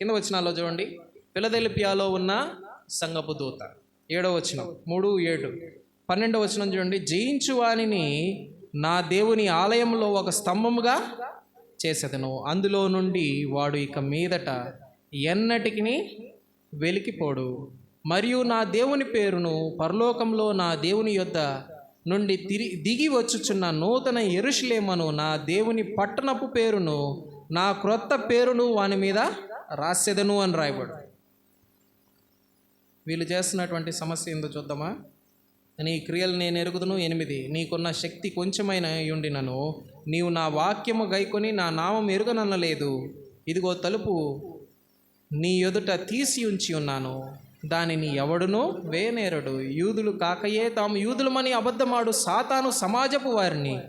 కింద వచనాల్లో చూడండి. పిలదెలిపియాలో ఉన్న సంగపు దూత. ఏడో వచనం. మూడు ఏడు. పన్నెండో వచనం చూడండి. జయించు వానిని నా దేవుని ఆలయంలో ఒక స్తంభముగా చేసేదను. అందులో నుండి వాడు ఇక మీదట ఎన్నటికి వెలికిపోడు. మరియు నా దేవుని పేరును పరలోకంలో నా దేవుని యొద్ద నుండి తిరి దిగి వచ్చుచున్న నూతన ఎరుషులేమను నా దేవుని పట్టణపు పేరును నా క్రొత్త పేరును వాని మీద రాసేదను అని రాయబడు. వీళ్ళు చేస్తున్నటువంటి సమస్య ఏందో చూద్దామా? నీ క్రియలు నేను ఎరుగుదును. ఎనిమిది నీకున్న శక్తి కొంచెమైన ఉండినను నీవు నా వాక్యము గైకొని నా నామం ఎరుగననలేదు. ఇదిగో తలుపు నీ ఎదుట తీసి ఉంచి ఉన్నాను. దానిని ఎవడునో వేనేరడు. యూదులు కాకయే తాము యూదులమని అబద్ధమాడు సాతాను సమాజపు వారిని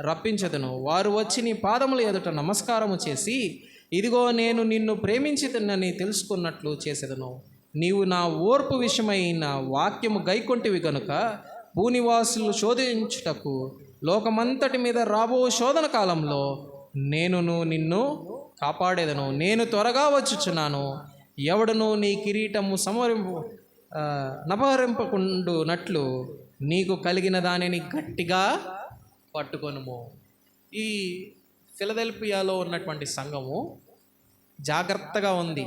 రప్పించదును. వారు వచ్చి నీ పాదముల ఎదుట నమస్కారము చేసి ఇదిగో నేను నిన్ను ప్రేమించితనని తెలుసుకున్నట్లు చేసేదను. నీవు నా ఓర్పు విషయమైన వాక్యము గైకొంటివి గనుక భూనివాసులు శోధించుటకు లోకమంతటి మీద రాబో శోధన కాలంలో నేనును నిన్ను కాపాడేదను. నేను త్వరగా వచ్చుచున్నాను. ఎవడను నీ కిరీటము సమరింపు నపహరింపకుండునట్లు నీకు కలిగిన దానిని గట్టిగా పట్టుకొనుము. ఈ ఫిలదెల్పియాలో ఉన్నటువంటి సంఘము జాగ్రత్తగా ఉంది.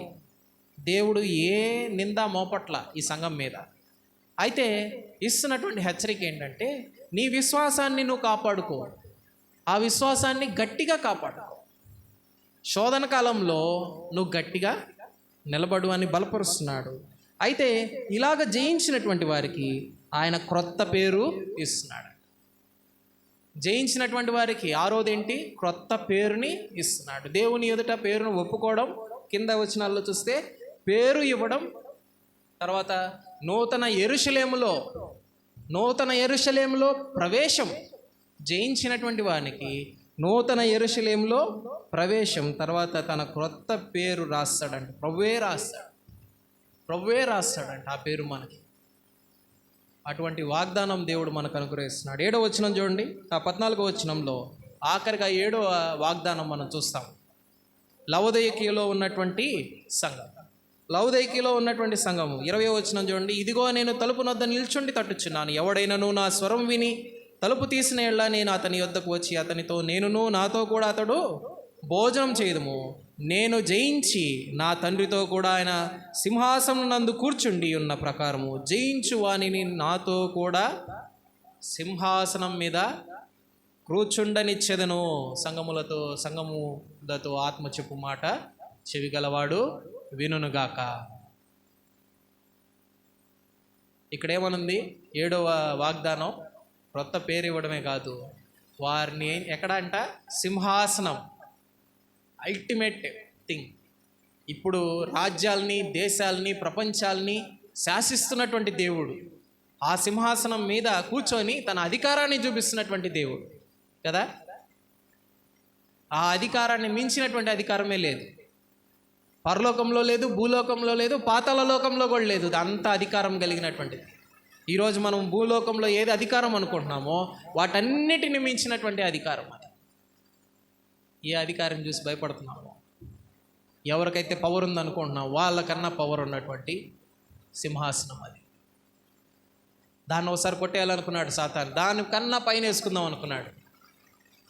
దేవుడు ఏ నింద మోపట్ల ఈ సంఘం మీద? అయితే ఇస్తున్నటువంటి హెచ్చరిక ఏంటంటే నీ విశ్వాసాన్ని నువ్వు కాపాడుకో. ఆ విశ్వాసాన్ని గట్టిగా కాపాడుకో. శోధన కాలంలో నువ్వు గట్టిగా నిలబడు అని బలపరుస్తున్నాడు. అయితే ఇలాగ జయించినటువంటి వారికి ఆయన క్రొత్త పేరు ఇస్తున్నాడు. జయించినటువంటి వారికి ఆరోదేంటి? క్రొత్త పేరుని ఇస్తున్నాడు. దేవుని ఎదుట పేరును ఒప్పుకోవడం కింద వచనాల్లో చూస్తే పేరు ఇవ్వడం తర్వాత నూతన ఎరుషలేములో నూతన ఎరుషలేములో ప్రవేశం జయించినటువంటి వానికి నూతన ఎరుషలేములో ప్రవేశం తర్వాత తన క్రొత్త పేరు రాస్తాడంట. ప్రభువే రాస్తాడు. ప్రభువే రాస్తాడంట ఆ పేరు మనకి. అటువంటి వాగ్దానం దేవుడు మనకు అనుగ్రహిస్తున్నాడు. ఏడో వచనం చూడండి. ఆ పద్నాలుగో వచనంలో ఆఖరిగా ఏడో వాగ్దానం మనం చూస్తాం. లవదయకీలో ఉన్నటువంటి సంఘం. లవదయకీలో ఉన్నటువంటి సంఘము ఇరవై వచనం చూడండి. ఇదిగో నేను తలుపు నొద్ద నిల్చుండి తట్టుచున్నాను. ఎవడైనను నా స్వరం విని తలుపు తీసిన ఎళ్ళ నేను అతని యొద్దకు వచ్చి అతనితో నేనును నాతో కూడా అతడు భోజనం చేయదుము. నేను జయించి నా తండ్రితో కూడా ఆయన సింహాసనం నందు కూర్చుండి ఉన్న ప్రకారము జయించు వానిని నాతో కూడా సింహాసనం మీద కూర్చుండనిచ్చెదను. సంగములతో సంగములతో ఆత్మ చెప్పు మాట చెవిగలవాడు వినునుగాక. ఇక్కడేమనుంది? ఏడవ వాగ్దానం క్రొత్త పేరు ఇవ్వడమే కాదు వారిని ఎక్కడ అంట సింహాసనం. అల్టిమేట్ థింగ్ ఇప్పుడు రాజ్యాల్ని దేశాల్ని ప్రపంచాల్ని శాసిస్తున్నటువంటి దేవుడు. ఆ సింహాసనం మీద కూర్చొని తన అధికారాన్ని చూపిస్తున్నటువంటి దేవుడు. కదా? ఆ అధికారాన్ని మించినటువంటి అధికారమే లేదు. పరలోకంలో లేదు భూలోకంలో లేదు పాతాళ లోకంలో కూడా లేదు. అంత అధికారం కలిగినటువంటిది. ఈరోజు మనం భూలోకంలో ఏది అధికారం అనుకుంటున్నామో వాటన్నిటిని మించినటువంటి అధికారం అది. ఏ అధికారం చూసి భయపడుతున్నామో ఎవరికైతే పవర్ ఉందనుకుంటున్నాం వాళ్ళకన్నా పవర్ ఉన్నటువంటి సింహాసనం అది. దాన్ని ఒకసారి కొట్టేయాలనుకున్నాడు సాతాన్. దానికన్నా పైన వేసుకుందాం అనుకున్నాడు.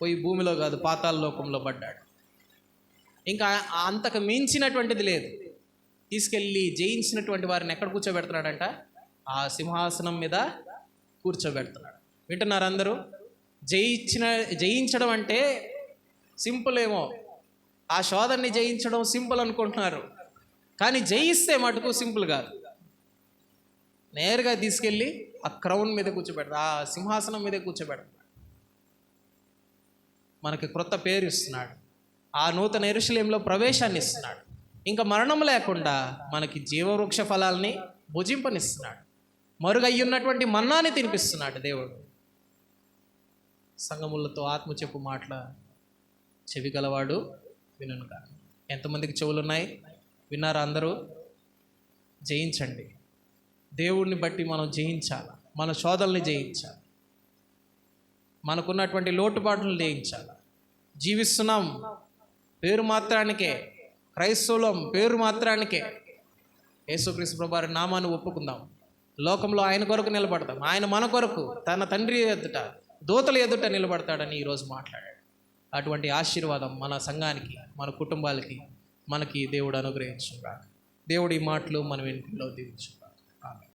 పోయి భూమిలో కాదు పాతాల లోకంలో పడ్డాడు. ఇంకా అంతకు మించినటువంటిది లేదు. తీసుకెళ్ళి జయించినటువంటి వారిని ఎక్కడ కూర్చోబెడుతున్నాడంట? ఆ సింహాసనం మీద కూర్చోబెడుతున్నాడు. వింటున్నారు అందరూ? జయించిన జయించడం అంటే సింపుల్ ఏమో. ఆ శోధనని జయించడం సింపుల్ అనుకుంటున్నారు. కానీ జయిస్తే మటుకు సింపుల్ కాదు. నేరుగా తీసుకెళ్ళి ఆ క్రౌన్ మీద కూర్చోబెడతాడు ఆ సింహాసనం మీద కూర్చోబెడతాడు మనకి క్రొత్త పేరు ఇస్తున్నాడు. ఆ నూతన ఎరుశలేంలో ప్రవేశాన్ని ఇస్తున్నాడు. ఇంకా మరణం లేకుండా మనకి జీవవృక్ష ఫలాల్ని భుజింపనిస్తున్నాడు. మరుగయ్యున్నటువంటి మన్నాన్ని తినిపిస్తున్నాడు దేవుడు. సంగములతో ఆత్మ చెప్పు మాటల చెవి గలవాడు వినుగా ఎంతమందికి చెవులున్నాయి? విన్నారా అందరూ? జయించండి. దేవుడిని బట్టి మనం జయించాలి. మన శోధల్ని జయించాలి. మనకున్నటువంటి లోటుపాట్లను జయించాలి. జీవిస్తున్నాం పేరు మాత్రానికే. క్రైస్తవులం పేరు మాత్రానికే. యేసుక్రీస్తు ప్రభారి నామాన్ని ఒప్పుకుందాం. లోకంలో ఆయన కొరకు నిలబడతాం ఆయన మన కొరకు తన తండ్రి ఎదుట దూతల ఎదుట నిలబడతాడని ఈరోజు మాట్లాడాడు. అటువంటి ఆశీర్వాదం మన సంఘానికి మన కుటుంబాలకి మనకి దేవుడు అనుగ్రహించుగా దేవుడి మాటలు మనం ఇంట్లో దీవించుగా ఆమె